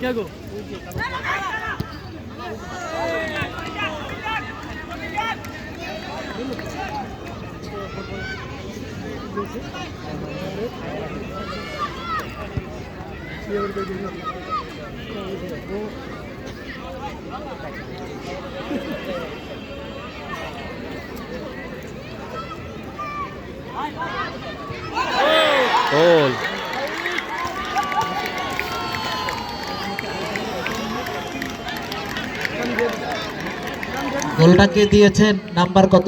क्या गो গোল গোলটাকে দিয়েছেন? নাম্বার কত?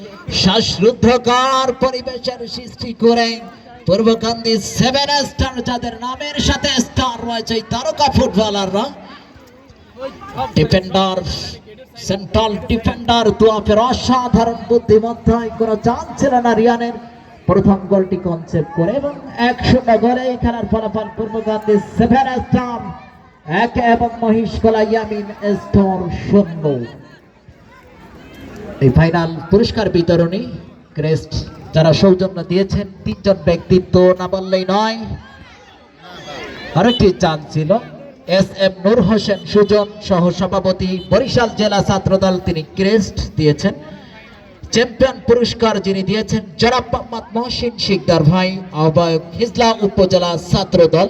শ্বাসরুদ্ধকর পরিবেশের সৃষ্টি করে পূর্বকান্দি সেভেন স্টার যাদের নামের সাথে স্টার রয়েছে তারকা ফুটবলাররা। ডিফেন্ডার সেন্ট্রাল ডিফেন্ডার তুয়াফের অসাধারণ বুদ্ধিমত্তায় কোনো চান্স ছিল না রিয়ানের। প্রথম গোলটি কনসেপ্ট করে এবং এক শূন্য গোলে খেলার ফলাফল পূর্বকান্দি সেভেন স্টার এক এবং মহিষকলা ইয়ামিন স্টোর শূন্য। এই ফাইনাল পুরস্কার বিতরণী, ক্রেস্ট যারা সৌজন্য দিয়েছেন, তিনজন ব্যক্তিত্ব না বললেই নয়। আরেকটি চান্স ছিল, এস এম নূর হোসেন সুজন সহ সভাপতি, বরিশাল জেলা ছাত্রদল তিনি ক্রেস্ট দিয়েছেন। চ্যাম্পিয়ন পুরস্কার যিনি দিয়েছেন, জনাব মোহাম্মদ মহসিন শিকদার ভাই, আহ্বায়ক হিজলা উপজেলা ছাত্রদল।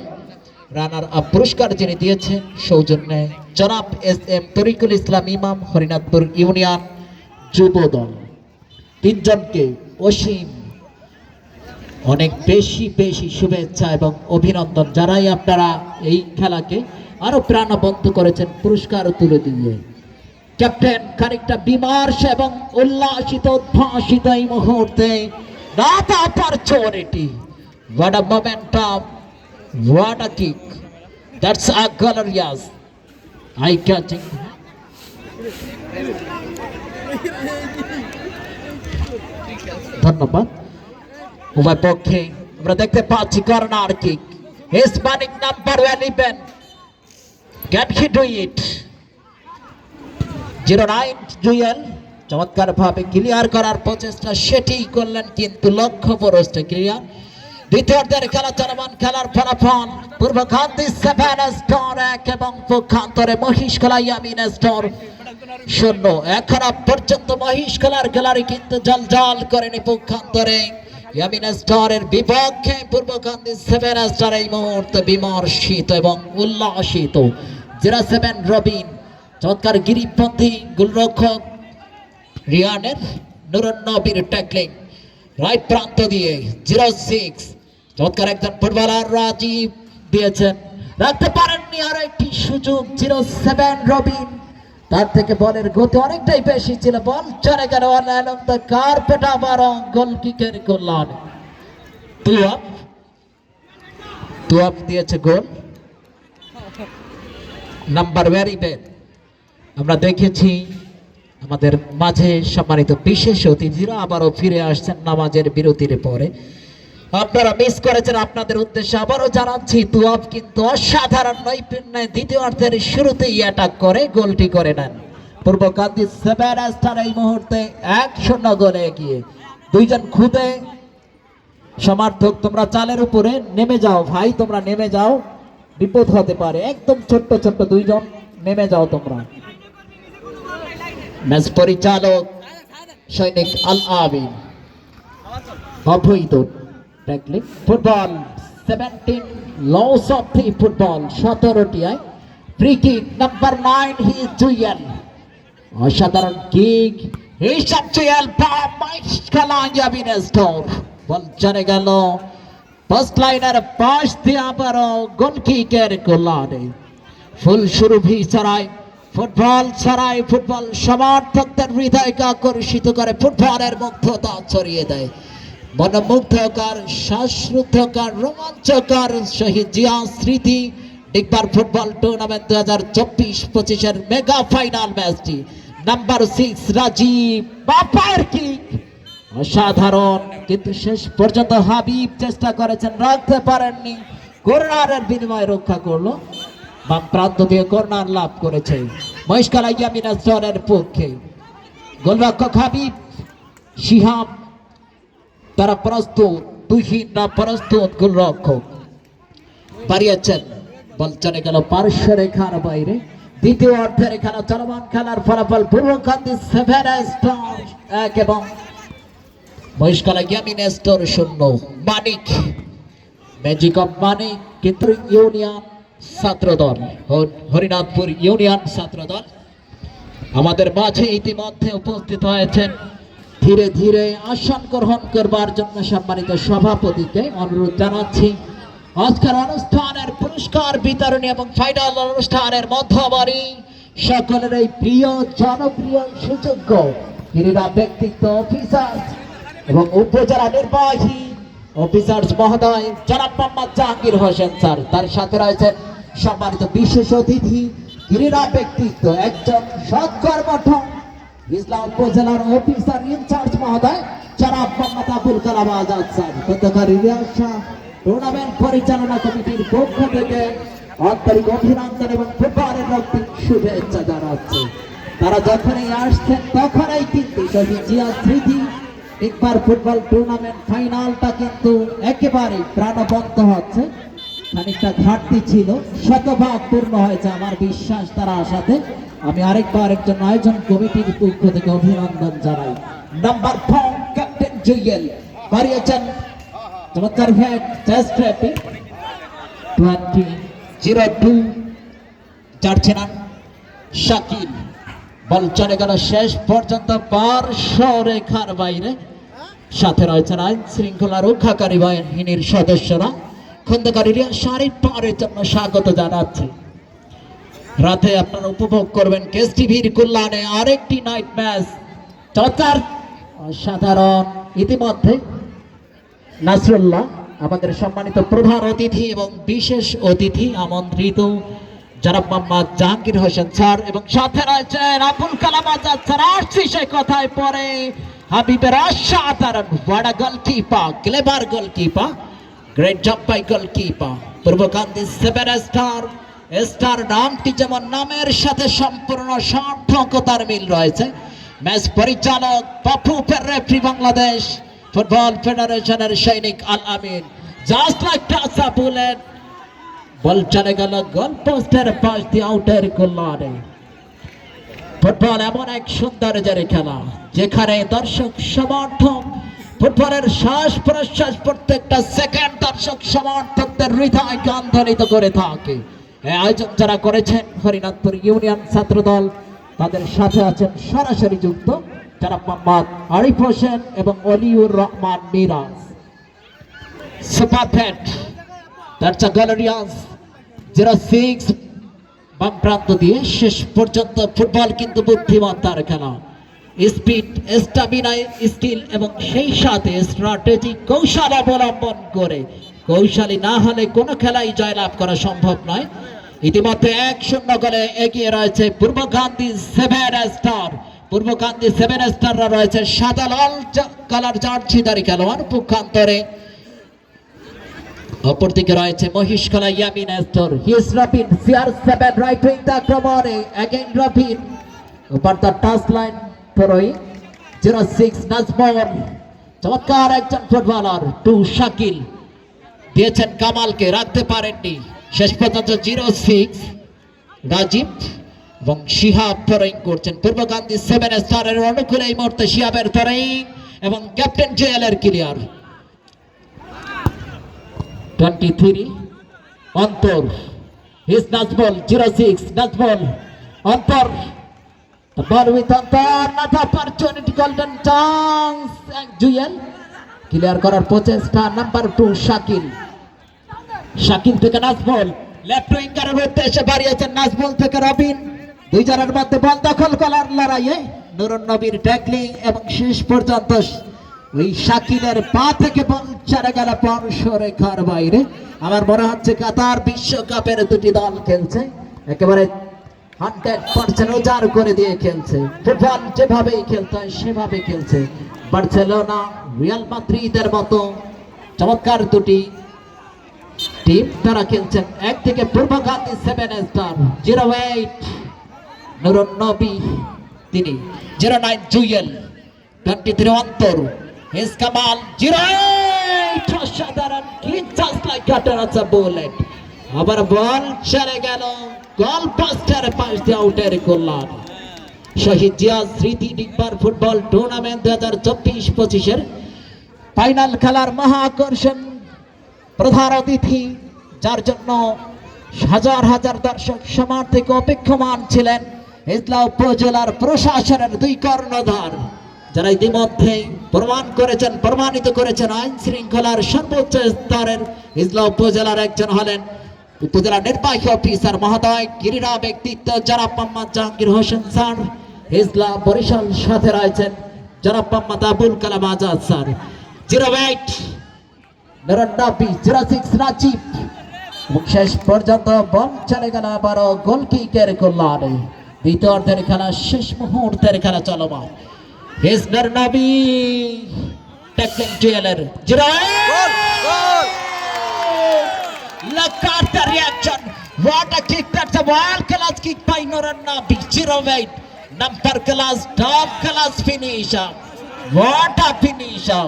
রানার আপ পুরস্কার যিনি দিয়েছেন, সৌজন্যে জনাব এস এম তরিকুল ইসলাম ইমাম, হরিনাথপুর ইউনিয়ন যুব দল তিনজনকে অসীম, অনেক বেশি বেশি শুভেচ্ছা এবং অভিনন্দন যারাই আপনারা এই খেলাকে। আরও প্রাণবন্ত করেছেন পুরস্কার তুলে দিয়ে। ক্যাপ্টেন খানিকটা বিমর্ষ এবং উল্লাসিত, উদ্ভাসিত এই মুহূর্তে। Not opportunity. What a momentum. What a kick. That's a glorious. Eye catching ধন্যবাদ। উভয় পক্ষে আমরা দেখতে পাচ্ছি corner kick Hispanic number eleven can he do it zero nine Jewel চমৎকার ভাবে ক্লিয়ার করার প্রচেষ্টা সেটি করলেন কিন্তু লক্ষ্য পরস্তে ক্লিয়ার দ্বিতীয়ার্ধের খেলা চলমান, খেলার ফলাফল পূর্বকান্তি সেভেন স্টোর এক এবং পক্ষান্তরে মহিষকলা ইয়ামিন স্টোর শূন্য। এখন পর্যন্ত মহিষ খেলার খেলারি কিন্তু জল জল করেনি পক্ষান্তরে। ইয়ামিন স্টারের বিপক্ষে পূর্বকান্দি সেভেন স্টার এই মুহূর্তে বিমর্ষিত এবং উল্লাসিত। জিরো সেভেন রবিন, চমৎকার গিরিপন্থী গোলরক্ষক রিয়ানের নুরুন নবীর ট্যাকলিং রাইট প্রান্ত দিয়ে জিরো সিক্স চমৎকার একজন ফুটবলার রাজীব দিয়েছেন। রাখতে পারেননি আর একটি সুযোগ জিরো সেভেন রবিন। তার থেকে বলের গতি অনেকটাই বেশি ছিল। বল চলে গেল কার্পেট আবার গোল কিকের তুয়াপ তুয়াপ দিয়েছে গোল। নাম্বার ভেরি বেড আমরা দেখেছি আমাদের মাঝে সম্মানিত বিশেষ অতিথিরা আবারও ফিরে আসছেন নামাজের বিরতির পরে। আপনারা মিস করেছেন, আপনাদের উদ্দেশ্যে আবারও জানাচ্ছি, তুয়াব কিন্তু অসাধারণ নৈপুণ্যে দ্বিতীয় অর্ধের শুরুতেই অ্যাটাক করে, গোলটি করে নেন। পূর্বকান্তি সেভেন স্টার এই মুহূর্তে এক শূন্য গোলে এগিয়ে। দুইজন খুদে, সমর্থক, তোমরা চালের উপরে নেমে যাও ভাই, তোমরা নেমে যাও। বিপদ হতে পারে, একদম ছোট্ট ছোট্ট দুইজন, নেমে যাও তোমরা। ম্যাচ পরিচালক সৈনিক আল আবিন অবৈধ। Tackling football seventeen loss of three football সতেরোটি আয় free kick number nine he Jewel অসাধারণ কিক হিসাব জুয়েল খেলা ইয়াবিন স্টোর বল চলে গেল। ফার্স্ট লাইনের পাশ দিয়ে আবারও গোল কিকের গোলারে ফুল সুরভি ছড়ায় ফুটবল ছড়ায় ফুটবল সমর্থকদের হৃদয়কে আকর্ষিত করে ফুটবলের মুগ্ধতা ছড়িয়ে দেয়। মনোমুগ্ধকর শ্বাসরুদ্ধকর, রোমাঞ্চকর শহীদ জিয়া স্মৃতি। ডিগবার ফুটবল টুর্নামেন্ট দু হাজার চব্বিশ পঁচিশের মেগা ফাইনাল ম্যাচটি নাম্বার সিক্স রাজীব বাপার কিক অসাধারণ, কিন্তু শেষ পর্যন্ত হাবিব চেষ্টা করেছেন, রাখতে পারেননি। কর্নারের বিনিময়ে রক্ষা করল। বাম প্রান্ত দিয়ে কর্নার লাভ করেছে। মহেশকালা ইয়ামিনা স্তরের পক্ষে। গোলরক্ষক হাবিব, শিহাব তারা প্রস্তুত দুইহিনরা প্রস্তুত, গোলরক্ষক। বাড়িয়েছেন। বল চলে গেল পার্শ্ব রেখার বাইরে। দ্বিতীয় অর্ধের এখানে চলমান খেলার ফলাফল পূর্বকান্তি সেভেন স্টার, এক এবং মহিষকলা গ্যামিন স্টোর শূন্য। মানিক, ম্যাজিক অফ মানিক, কিন্তু ইউনিয়ন ছাত্র দল হরিনাথপুর ইউনিয়ন ছাত্র দল আমাদের মাঝে ইতিমধ্যে উপস্থিত হয়েছেন ধীরে ধীরে আসন গ্রহণ করবার জন্য সম্মানিত সভাপতিকে অনুরোধ জানাচ্ছি। আজকের অনুষ্ঠানের পুরস্কার বিতরণী এবং ফাইনাল অনুষ্ঠানের মধ্যবাড়ি সকলের এই প্রিয়, জনপ্রিয়, সুযোগ্য, ক্রীড়া ব্যক্তিত্ব অফিসার এবং উপজেলা নির্বাহী অফিসার্স মহোদয় জনাব মোহাম্মদ জাহাঙ্গীর হোসেন স্যার। তার সাথে রয়েছেন সম্মানিত বিশেষ অতিথি, ক্রীড়া ব্যক্তিত্ব, একজন সৎকর্মঠ ইসলাম উপজেলার অফিসার ইনচার্জ মহোদয় মোহাম্মদ আবুল কালাম আজাদ স্যার। গতকাল শাহ টুর্নামেন্ট পরিচালনা কমিটির পক্ষ থেকে আন্তরিক অভিনন্দন এবং ফুটবলের রক্তিম শুভেচ্ছা জানাচ্ছে। তারা যখনই আসছেন, তখনই কিন্তু শহীদ জিয়া স্মৃতি। একবার ফুটবল টুর্নামেন্ট ফাইনালটা কিন্তু একেবারে প্রাণবন্ত হচ্ছে। খানিকটা ঘাটতি ছিল, শতভাগ পূর্ণ হয়েছে আমার বিশ্বাস তারা আসাতে। আমি আরেকবার একজন আয়োজন কমিটির পক্ষ থেকে অভিনন্দন জানাই। নাম্বার ফোর ক্যাপ্টেন জুয়েল বাড়িয়েছেন চমৎকার ভ্যাট টেস্ট র্যাপিং টোয়েন্টি জিরো টু চারছে না শাকিল। বল চলে গেল শেষ পর্যন্ত পার্শ্ব রেখার বাইরে। সাথে রয়েছেন আইন শৃঙ্খলা রক্ষাকারী বাহিনীর সদস্যরা। খন্দকারীরা শারীর পাওয়ারের জন্য স্বাগত জানাচ্ছে। রাতে আপনারা উপভোগ করবেন কেস টিভির কল্যাণে আরেকটি নাইট ম্যাচ। চর্চার অসাধারণ ইতিমধ্যে নাসরুল্লাহ, আমাদের সম্মানিত প্রধান অতিথি এবং বিশেষ অতিথি আমন্ত্রিত জনাব মোহাম্মদ জাহাঙ্গীর হোসেন স্যার এবং সাথে রয়েছেন আবুল কালাম আজাদ স্যার। আসছি সে কথায় পরে হাবিবের অসাধারণ বড় goalkeeper clever goalkeeper, great job by goalkeeper Purbakanti seven star. Star নামটি যেমন নামের সাথে সম্পূর্ণ সার্থকতার মিল রয়েছে। ম্যাচ পরিচালক পাপু রেফরি বাংলাদেশ, ফুটবল ফেডারেশনের সৈনিক আল আমিন। জাস্ট লাইক টাসা বুলেট বল চলে গেল গোল পোস্টের পাশ দিয়ে আউটের কল্যাণে। ফুটবল এমন এক সৌন্দর্যের খেলা, যেখানে দর্শক সমর্থক, ফুটবলের শ্বাস প্রশ্বাস প্রত্যেকটা সেকেন্ড দর্শক সমর্থকদের হৃদয় আন্দোলিত করে থাকে। আয়োজন যারা করেছেন, হরিনাথপুর ইউনিয়ন ছাত্র দল, তাদের সাথে আছেন সরাসরি যুক্ত যারা মোহাম্মদ আরিফ হোসেন এবং Oliur Rahman Miraj. Super fat That's a Galerians 06 বাম প্রান্ত দিয়ে শেষ পর্যন্ত ফুটবল কিন্তু খেলা। এবং সেই সাথে কৌশল অবলম্বন করে কৌশলী না হলে কোনো খেলাই জয়লাভ করা সম্ভব নয়। ইতিমধ্যে এক শূন্য গোলে এগিয়ে রয়েছে Purbakanti seven star. Purbakanti seven স্টাররা রয়েছে সাদা লাল কালার জার্সিধারী খেলোয়াড় পক্ষান্তরে। অপরদিকে রয়েছে মহিষকলা Yamin এস্টর his Robin CR seven right wing the ক্রমরে again Robin over the touch line ফরোই zero six Nazmul চমৎকার একজন ফুটবলার টু শাকিল। দিয়েছেন কামালকে রাখতে পারেননি। শেষ পর্যন্ত জিরো সিক্স রাজীব এবং শিহাব ফরোইং করছেন। পূর্বকান্তি সেভেন স্টারের অনুকূলে এই মুহূর্তে শিহাবের ফরোইং এবং ক্যাপ্টেন জুয়েলের ক্লিয়ার টোয়েন্টি থ্রি অন্তর। হিস নাজবল জিরো সিক্স নাজবল অন্তর। The ball with Antar, not opportunity, golden chance, and. Clear করার প্রচেষ্টা নাম্বার টু শাকিল শাকিল থেকে নাজবল লেফট উইঙ্গারের উদ্দেশ্যে বাড়িয়েছেন নাজবল থেকে রবিন দুই জনের মধ্যে বল দখল করার লড়াইয়ে নুরুন নবীর ট্যাকলিং এবং শেষ পর্যন্ত ওই শাকিলের পা থেকে বল চারে গেল রেখার বাইরে। আমার মনে হচ্ছে কাতার বিশ্বকাপের দুটি দল খেলছে, একেবারে হান্ড্রেড পার্সেন্ট উজাড় করে দিয়ে খেলছে। ফুটবল যেভাবেই খেলতে হয়, সেভাবে খেলছে। বার্সেলোনা রিয়াল মাদ্রিদের মতো চমৎকার দুটি টিম তারা খেলছেন। এক থেকে Purbakanti seven star zero eight Nurun Nabi তিনি। Zero nine Jewel. Twenty three Antar. His Kamal zero eight অসাধারণ কি লাইক কাটার আছে বুলেট আবার বল চলে গেল। গোল পোস্টার পাশ দিয়ে আউটের কল্যাণ। শহীদ জিয়া স্মৃতি ডিগবার ফুটবল টুর্নামেন্ট দু হাজার চব্বিশ পঁচিশের ফাইনাল খেলার মহা আকর্ষণ প্রধান অতিথি, যার জন্য হাজার হাজার দর্শক সমার থেকে অপেক্ষমান ছিলেন ইসলা উপজেলার প্রশাসনের দুই কর্ণধার, যারা ইতিমধ্যে প্রমাণ করেছেন, প্রমাণিত করেছেন আইন শৃঙ্খলার সর্বোচ্চ স্তরের ইসলা উপজেলার একজন হলেন উপজেলা নির্বাহী অফিসার মহোদয় ক্রীড়া ব্যক্তিত্ব জনাব মোহাম্মদ জাহাঙ্গীর হোসেন স্যার। ইসলা বরিশাল সাথে রয়েছেন জনাব Mohammad Abul Kalam Azad sir zero eight নিরানব্বই জিরো সিক্স রাজীব শেষ পর্যন্ত বল চলে গেল আবারও গোলকিকের কল্যাণে দ্বিতীয় অর্ধের খেলা শেষ মুহূর্তের খেলা চলমান হিস নিরানব্বই technique জুয়েলের zero Look at the reaction. What a kick. That's a world class kick by. Zero weight. Number class, top class finisher. What a finisher.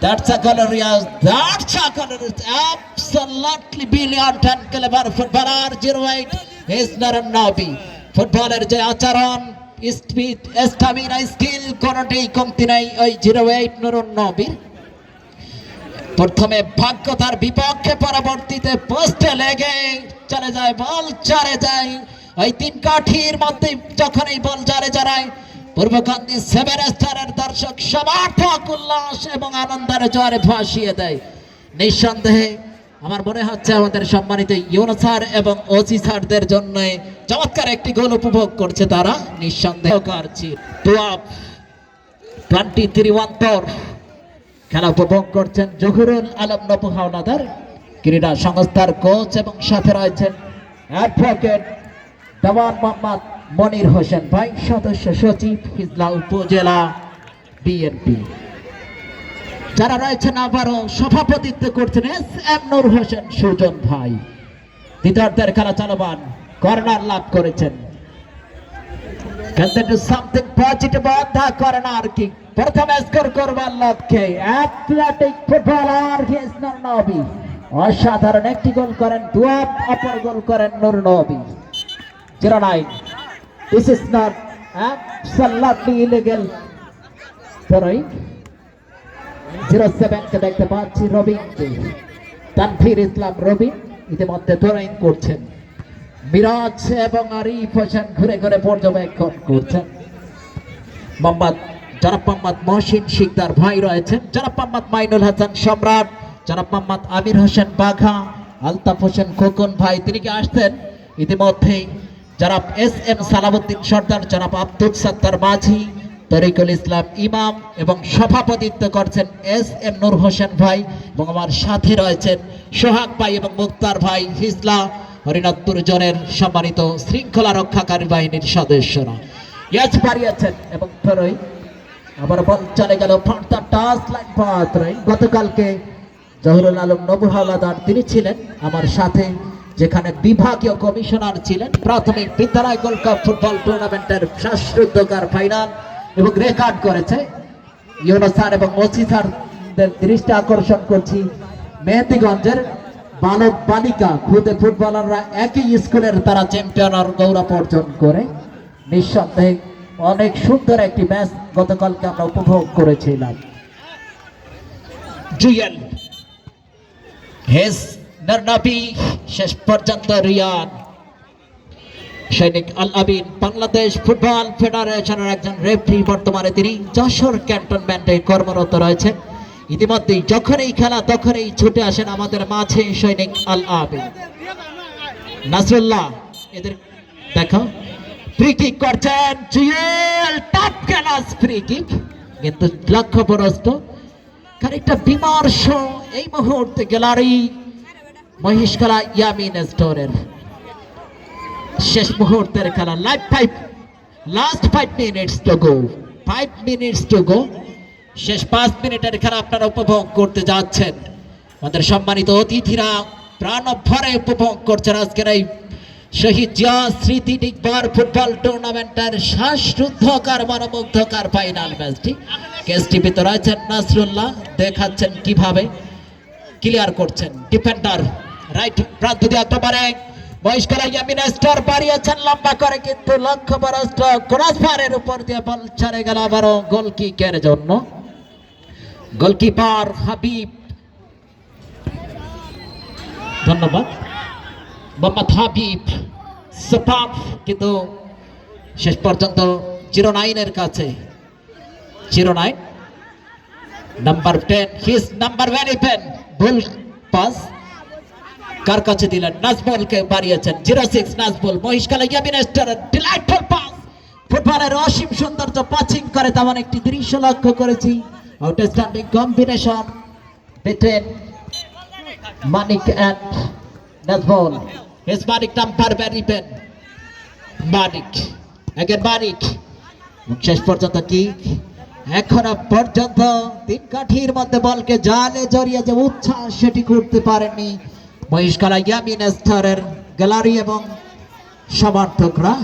That's a glorious. That's a glorious. Absolutely brilliant and clever footballer. Zero weight. Is Norannabi. ফুটবলের যে আচরণ speed stamina skill কোনটাই কমতি নাই ওই zero eight Nurun নবীর প্রথমে ভাগ্য তার বিপক্ষে পরবর্তীতে পোস্টে লেগে চলে যায় বল চারে যায় ওই তিন কাঠির মধ্যে যখন এই বল চারে জড়ায় পূর্বকান্দি সেভেন স্টারের দর্শক সমার্থক উল্লাস এবং আনন্দের জোয়ারে ভাসিয়ে দেয়। নিঃসন্দেহে আমার মনে হচ্ছে আমাদের সম্মানিত ইউনো স্যার এবং ওসি স্যারদের জন্য চমৎকার একটি গোল উপভোগ করছে তারা। নিঃসন্দেহ কারছি টোয়েন্টি থ্রি ওয়ান খেলা উপভোগ করছেন জহুরুল আলম নবু হাওলাদার। ক্রীড়া সংস্থার কোচ এবং সাথে রয়েছেন অ্যাডভোকেট দেওয়ান মোহাম্মদ মনির হোসেন ভাই, সদস্য সচিব হিজলা উপজেলা বিএনপি যারা রয়েছেন আবারও সভাপতিত্ব করছেন এস এম নূর হোসেন সুজন ভাই। দ্বিতীয়ার্ধের খেলা চলমান, কর্নার লাভ করেছেন। খেলতে সামথিং পজিটিভ কি। স্কোর করবার লক্ষ্যে অ্যাথলেটিক ফুটবলার হিসনার নবী। অসাধারণ একটি গোল করেন দুয়াপ অপর গোল করেন Nur Nabi. Zero nine this is not absolutely illegal throwing zero সেভেনকে দেখতে পাচ্ছি রবিনকে তানভীর ইসলাম রবিন ইতিমধ্যে থ্রোয়িং করছেন মিরাজ এবং আরিফ হোসেন ঘুরে ঘুরে পর্যবেক্ষণ করছেন মোহাম্মদ জনাব মোহাম্মদ মহসিন শিকদার ভাই রয়েছেন জনাব মোহাম্মদ মাইনুল হাসান সম্রাট জনাব মোহাম্মদ আমির হোসেন বাঘা আলতাফ হোসেন খোকন ভাই তিনি কি আসতেন ইতিমধ্যেই জনাব এস এম সালামুদ্দিন সর্দার জনাব আব্দুল সত্তার মাঝি, তরিকুল ইসলাম ইমাম এবং সভাপতিত্ব করছেন এস এম নূর হোসেন ভাই এবং আমার সাথে রয়েছেন সোহাগ ভাই এবং মুক্তার ভাই হিজলা হরিনাথপুর জনের সম্মানিত শৃঙ্খলা রক্ষাকারী বাহিনীর সদস্যরা। ইয়াজ বাড়িয়েছেন এবং ফেরোই। আবার বল চলে গেল ফার্দার টাচ, লাইন পাত্রে। গতকালকে জহরুল আলম নবু হাওলাদার তিনি ছিলেন, আমার সাথে। যেখানে বিভাগীয় কমিশনার ছিলেন, প্রাথমিক বিদ্যালয় গোল্ড কাপ ফুটবল টুর্নামেন্টের শ্বাসরুদ্ধকার ফাইনাল এবং রেকর্ড করেছে। ইউনো স্যার এবং ওসি স্যারদের দৃষ্টি আকর্ষণ করছি মেহেদিগঞ্জের বালক বালিকা খুদে ফুটবলাররা একই স্কুলের তারা চ্যাম্পিয়নার গৌরব অর্জন করে। নিঃসন্দেহে অনেক সুন্দর একটি ম্যাচ গতকালকে আমরা উপভোগ করেছিলাম। জুয়েল, হেস নবী শেষ পর্যন্ত রিয়ান সৈনিক আল আবিন বাংলাদেশ ফুটবল ফেডারেশনের একজন রেফারি বর্তমানে তিনি যশোর ক্যান্টনমেন্টে কর্মরত রয়েছেন। ইতিমধ্যেই যখনই খেলা, তখনই ছুটে আসেন আমাদের মাঝে সৈনিক আল আবিন নাসরুল্লাহ, এদের দেখো ফ্রি কিক করছেন Jewel top class free kick কিন্তু লক্ষ্যভ্রষ্ট খানিকটা বিমর্ষ এই মুহূর্তে গ্যালারি মহিষকলা ইয়ামিন স্টোরের শেষ মুহূর্তের খেলা। Live five last five minutes to go five minutes to go শেষ পাঁচ মিনিটের খেলা আপনারা উপভোগ করতে যাচ্ছেন। আমাদের সম্মানিত অতিথিরা প্রাণ ভরে উপভোগ করছেন আজকের এই শহীদ জিয়া স্মৃতি ডিগবার ফুটবল টুর্নামেন্টের শ্বাসরুদ্ধকার, মনোমুগ্ধকার ফাইনাল ম্যাচটি কেস টিভিতে রয়েছেন নাসরুল্লাহ, দেখাচ্ছেন কীভাবে। ক্লিয়ার করছেন ডিফেন্ডার রাইট প্রান্ত দিয়ে একেবারে বয়স্করা ইয়ামিন স্টার লম্বা করে কিন্তু লক্ষ্য উপর দিয়ে বল গেল জন্য। গোলকিপার হাবিব। ধন্যবাদ। মোহাম্মদ হাবিব সুপার কিন্তু শেষ পর্যন্ত জিরো নাইনের কাছে। Zero nine, number ten his number eleven, ভুল পাস। কার কাছে দিলেন? নাজবলকে বাড়িয়েছেন zero six Nazbal Mohishkala Yamin delightful pass. ফুটবলের অসীম সৌন্দর্য পাচিং করে তেমন একটি দৃশ্য লক্ষ্য করেছি। Outstanding combination between Manik and Nazbal his Manik number eleven Manik. again Manik. শেষ পর্যন্ত কি? এখনও পর্যন্ত তিন কাঠির মধ্যে বলকে জালে জড়িয়ে যে উচ্ছ্বাস সেটি করতে পারেননি। মহিষকালা ইয়ামিন স্তরের গ্যালারি এবং সমর্থকরা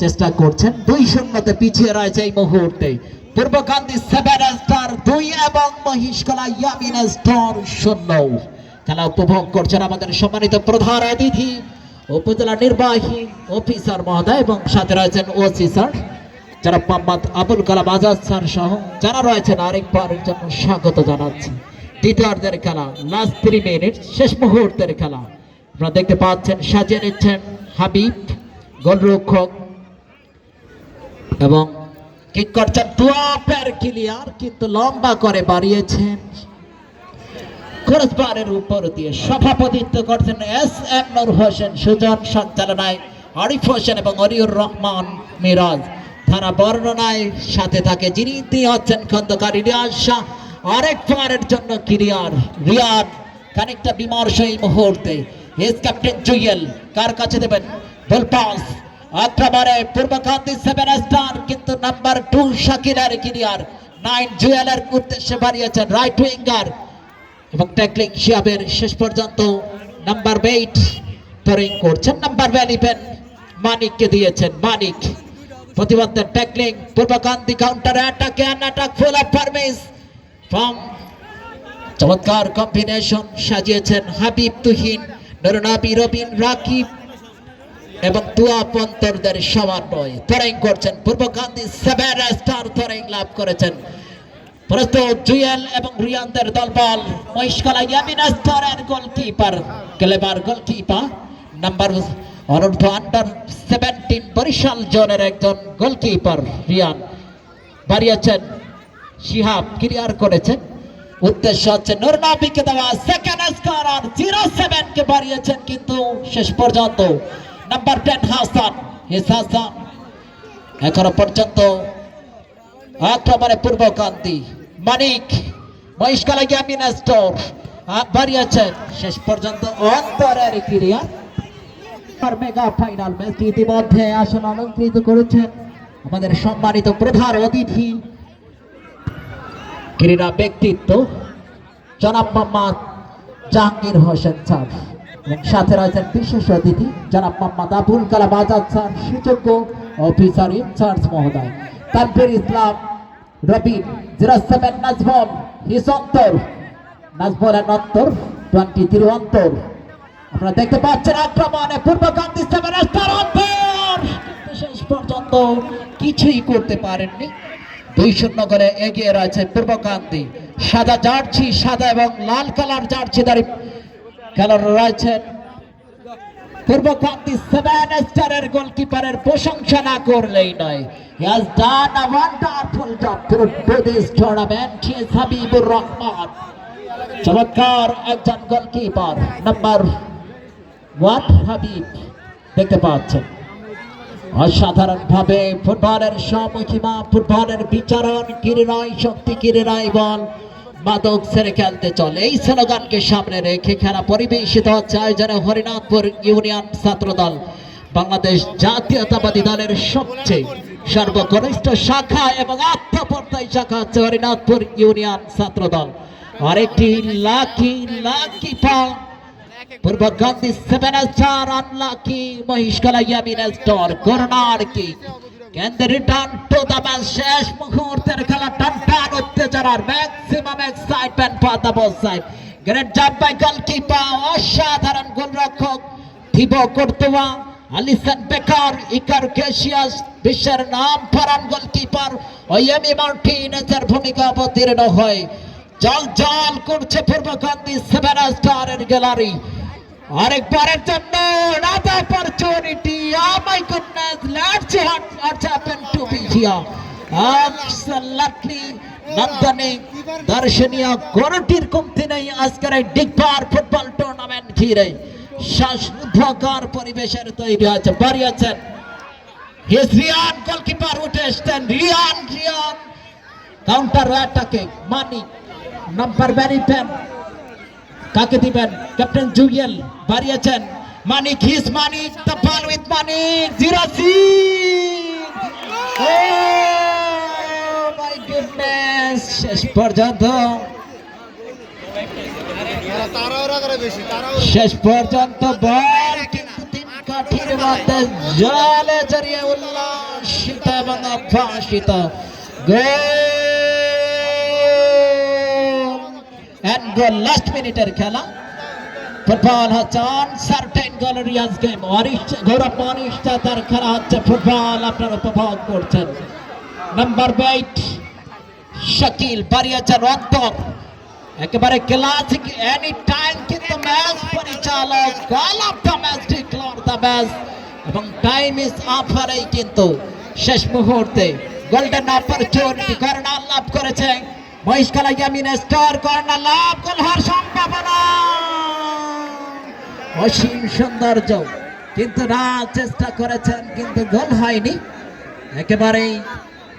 চেষ্টা করছেন। দুই শূন্যতে পিছিয়ে রয়েছে এই মুহূর্তে। পূর্বকান্তি সেভেন স্টার দুই এবং মহিষকলা ইয়ামিন স্টার শূন্য। খেলা উপভোগ করছেন আমাদের সম্মানিত প্রধান অতিথি, উপজেলা নির্বাহী অফিসার মহোদয় এবং সাথে রয়েছেন ওসি স্যার যারা মোহাম্মদ আবুল কালাম আজাদ স্যার সহ যারা রয়েছেন আরেকবার জন্য স্বাগত জানাচ্ছি। দ্বিতীয়ার্ধের খেলা। লাস্ট থ্রি মিনিট, শেষ মুহূর্তের খেলা। আপনারা দেখতে পাচ্ছেন, সাজিয়ে নিচ্ছেন হাবিব, গোলরক্ষক এবং কিক করছেন দুয়াপের ক্লিয়ার, কিন্তু লম্বা করে বাড়িয়েছেন ক্রসবারের উপর দিয়ে সভাপতিত্ব করছেন এস এম নূর হোসেন, সুজন সঞ্চালনায় আরিফ হোসেন এবং অরিউর রহমান মিরাজ। ধারা বর্ণনায় সাথে থাকে, যিনি হচ্ছেন খন্দকার ইলিয়াস শাহ। আরেক পারের জন্য ক্লিয়ার রিয়াদ খানিকটা বিমর্ষ এই মুহূর্তে। এস ক্যাপ্টেন জুয়েল কার কাছে দেবেন? বল পাস আক্রমণে পূর্বকান্তি সেভেন স্টার কিন্তু নাম্বার টু শাকিরের ক্লিয়ার নাইন জুয়েলের উদ্দেশ্যে বাড়িয়েছেন। রাইট উইঙ্গার এবং ট্যাকলিং শিয়াবের শেষ পর্যন্ত নাম্বার এইট তরিং করছেন। নাম্বার ভ্যালিপেন মানিককে দিয়েছেন। Manik প্রতিবন্ধের tackling Purbakanti counter attack attack full of promise from চমৎকার কম্বিনেশন সাজিয়েছেন হাবিব তুহিন, নরনাবি রবিন, রাকিব এবং দুয়া পন্তরদের সমন্বয়। তরিং করছেন পূর্বকান্তি সেভেন স্টার তরিং লাভ করেছেন। প্রস্তুত জুয়েল এবং রিয়ানদের দলবল। মহিষকলা ইয়ামিন স্তরের গোলকিপার ক্লেবার গোলকিপার নাম্বার অনূর্ধ্ব আন্ডার সেভেন্টিন বরিশাল জোনের একজন গোলকিপার রিয়ান। বাড়িয়েছেন শিহাব ক্লিয়ার করেছেন। উদ্দেশ্য হচ্ছে নুরনাবিকে দেওয়া সেকেন্ড স্কোর আর জিরো সেভেন কে বাড়িয়েছেন কিন্তু শেষ পর্যন্ত নাম্বার টেন হাসান, হিস এখনও পর্যন্ত আক্রমণে পূর্বকান্তি মানিক মহিষকালা গ্যামিন স্টোর বাড়িয়েছেন। শেষ পর্যন্ত অন্তরের ক্রিয়া। আর মেগা ফাইনাল ম্যাচটি ইতিমধ্যে আসন অলঙ্কৃত করেছেন। আমাদের সম্মানিত প্রধান অতিথি ক্রীড়া ব্যক্তিত্ব, জনাব মোহাম্মদ জাহাঙ্গীর হোসেন স্যার। এবং সাথে রয়েছেন বিশেষ অতিথি, জনাব মোহাম্মদ আবুল কালাম আজাদ স্যার, সুযোগ্য অফিসার ইনচার্জ মহোদয়। Tanvir Islam, Robi, zero seven Nazmul his Antor নাজমলের অন্তর, টোয়েন্টি থ্রি অন্তর। আপনারা দেখতে পাচ্ছেন আক্রমণে পূর্বকান্তি সেভেন স্টার শেষ পর্যন্ত কিছুই করতে পারেননি। দুই শূন্য করে এগিয়ে রয়েছে পূর্বকান্তি সাদা জার্সি, সাদা এবং লাল কালার জার্সি দাঁড়ি খেলোয়াড় রয়েছেন পূর্বকান্তি সেভেন স্টারের গোলকিপারের প্রশংসা না করলেই নয়। Has done a wonderful job through this tournament. He Habibur Rahman চমৎকার একজন গোলকিপার। নাম্বার ওয়ান হাবিব দেখতে পাচ্ছেন। অসাধারণ ভাবে ফুটবলের সমহিমা ফুটবলের বিচারণ কিরিনয় শক্তি কিরিনয় বল। মাদক ছেড়ে খেলতে চলে। এই স্লোগানকে সামনে রেখে খেলা পরিবেশিত হচ্ছে আয়োজনে হরিনাথপুর ইউনিয়ন ছাত্র দল বাংলাদেশ জাতীয়তাবাদী দলের সবচেয়ে সর্বকনিষ্ঠ শাখা এবং আত্মপর্দায় শাখা হচ্ছে হরিনাথপুর ইউনিয়ন ছাত্র দল আরেকটি lucky lucky Pal. Purba Gandhi seven star unlucky Mohishkala Yamin star করোনার কি? কেন্দ্রে রিটার্ন টু দ্য ম্যাচ শেষ মুহূর্তের খেলা টান টান উত্তেজনার maximum excitement for the both side great job by goalkeeper অসাধারণ গোলরক্ষক, থিবো কর্তোয়া, আলিসান বেকার, ইকার কেশিয়াস, বিশ্বের নাম ফরান গোলকিপার, ওয়ামি মার্টিনেজের ভূমিকা অবতীর্ণ হয়। জল জল করছে পূর্ব গান্ধী সেভেন স্টারের গ্যালারি। আরেকবারের জন্য another opportunity oh my goodness let's see what, what's happened to be নন্দনে দর্শনীয় কোনটির কমতি নেই। আজকের এই ডিগবার ফুটবল টুর্নামেন্ট ঘিরে শ্বাসরুদ্ধকর পরিবেশের তৈরি হয়েছে বাড়িয়েছেন Here's রিয়ান গোলকিপার উঠে এসছেন। রিয়ান রিয়ান কাউন্টার অ্যাটাকে মানি নাম্বার ভ্যারি টেন কাকে দিবেন? ক্যাপ্টেন জুয়েল বাড়িয়েছেন। Manik, his Manik ball with Manik, zero see my goodness শেষ পর্যন্ত। শেষ পর্যন্ত বল কাঠির মধ্যে জলে উল্লাসিত এবং অভ্যাসিত এন্ড গোল লাস্ট মিনিটের খেলা। ফুটবল হচ্ছে আনসার্টেন গ্যালারিয়াস গেম অনিশ্চ গৌরব অনিশ্চয়তার খেলা হচ্ছে ফুটবল আপনারা উপভোগ করছেন। নাম্বার এইট শাকিল বাড়িয়েছেন অন্তর একেবারে ক্লাসিক এনি টাইম কিন্তু ম্যাচ পরিচালক call off the match declare the match এবং টাইম ইজ আফারেই কিন্তু। শেষ মুহূর্তে গোল্ডেন অপরচুনিটি কর্নার লাভ করেছে মহিষকালা ইয়ামিন স্টার কর্নার লাভ গোল সম্ভাবনা। অসীম সৌন্দর্য। কিন্তু না, চেষ্টা করেছেন, কিন্তু গোল হয়নি। একেবারেই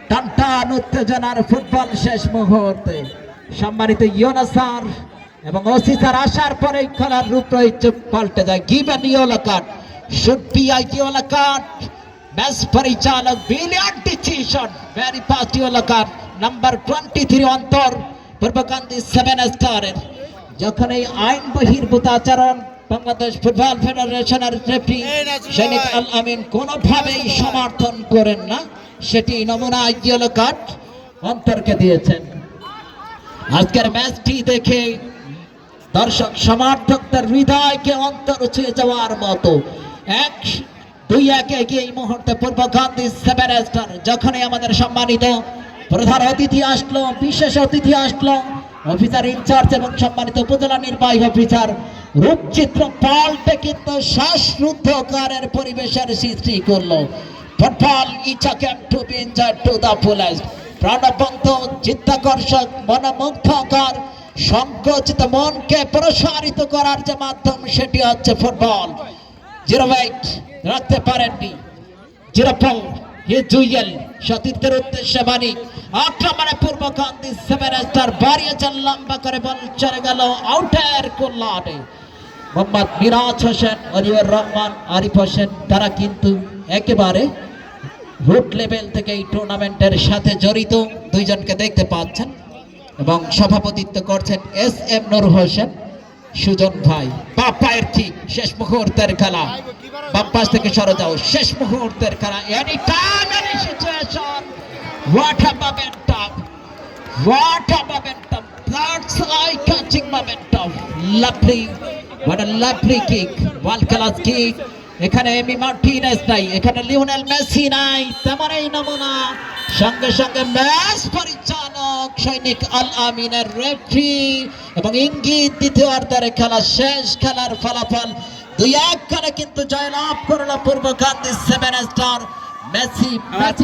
টানটান উত্তেজনার ফুটবল শেষ মুহূর্তে। সম্মানিত ইয়োনাসার এবং অসিসার আসার পরে খেলার রূপরহিত পাল্টে যায়। Given yellow card. Should be I yellow card. Match পরিচালক brilliant decision very fast yellow card. Number twenty three Antor Purbakanti seven স্টারের যখন এই আইন বহির্ভূত আচরণ বাংলাদেশ ফুটবল ফেডারেশনের রেফারি সৈনিক আল আমিন কোনোভাবেই সমর্থন করেন না সেটি নমুনা ইয়েলো কার্ড অন্তরকে দিয়েছেন। আজকের ম্যাচটি দেখে দর্শক সমর্থকদের হৃদয়কে অন্তর ছুঁয়ে যাওয়ার মতো। এক দুই এক এগিয়ে এই মুহূর্তে পূর্ব গান্ধী সেভেন স্টার যখনই আমাদের সম্মানিত প্রধান অতিথি আসলো, বিশেষ অতিথি আসলো। অফিসার ইনচার্জ এবং সম্মানিত উপজেলা নির্বাহী অফিসার রূপচিত্র পাল্টে কিন্তু শ্বাসরুদ্ধকারের পরিবেশের সৃষ্টি করল। ফুটবল ইচ্ছা camp to be to the fullest প্রাণবন্ত চিত্তাকর্ষক, মনোমুগ্ধকর, সংকোচিত মনকে প্রসারিত করার যে মাধ্যম, সেটি হচ্ছে ফুটবল জিরো ওয়েট রাখতে পারেননি। জিরো ফোর হে জুয়েল সতীর্থের উদ্দেশ্যে বাণী আক্রমণে পূর্ব গান্ধী সেভেন স্টার বাড়িয়েছেন লম্বা করে বল চলে গেল, আউটের কল্যাণে। মোহাম্মদ মিরাজ হোসেন, অলিউর রহমান, আরিফ হোসেন, তারা কিন্তু একেবারে রুট লেভেল থেকে এই টুর্নামেন্টের সাথে জড়িত। দুইজনকে দেখতে পাচ্ছেন এবং সভাপতিত্ব করছেন এস এম নুর হোসেন, সুজন ভাই। পাপায়ের ঠিক শেষ মুহূর্তের খেলা। বাম পাশ থেকে সরে যাও, শেষ মুহূর্তের খেলা। Any time any situation what a momentum what a momentum that's I catching momentum lovely What a lovely kick, world kick, এখানে এমি মার্টিনেস নাই এখানে লিওনেল মেসি নাই তেমন এই নমুনা। সঙ্গে সঙ্গে ম্যাচ পরিচালক সৈনিক আল আমিনের রেফরি এবং ইঙ্গিত দ্বিতীয়ার্ধের খেলা শেষ খেলার ফলাফল দুই এক কিন্তু জয়লাভ করল পূর্ব গান্ধী সেভেন স্টার মেসি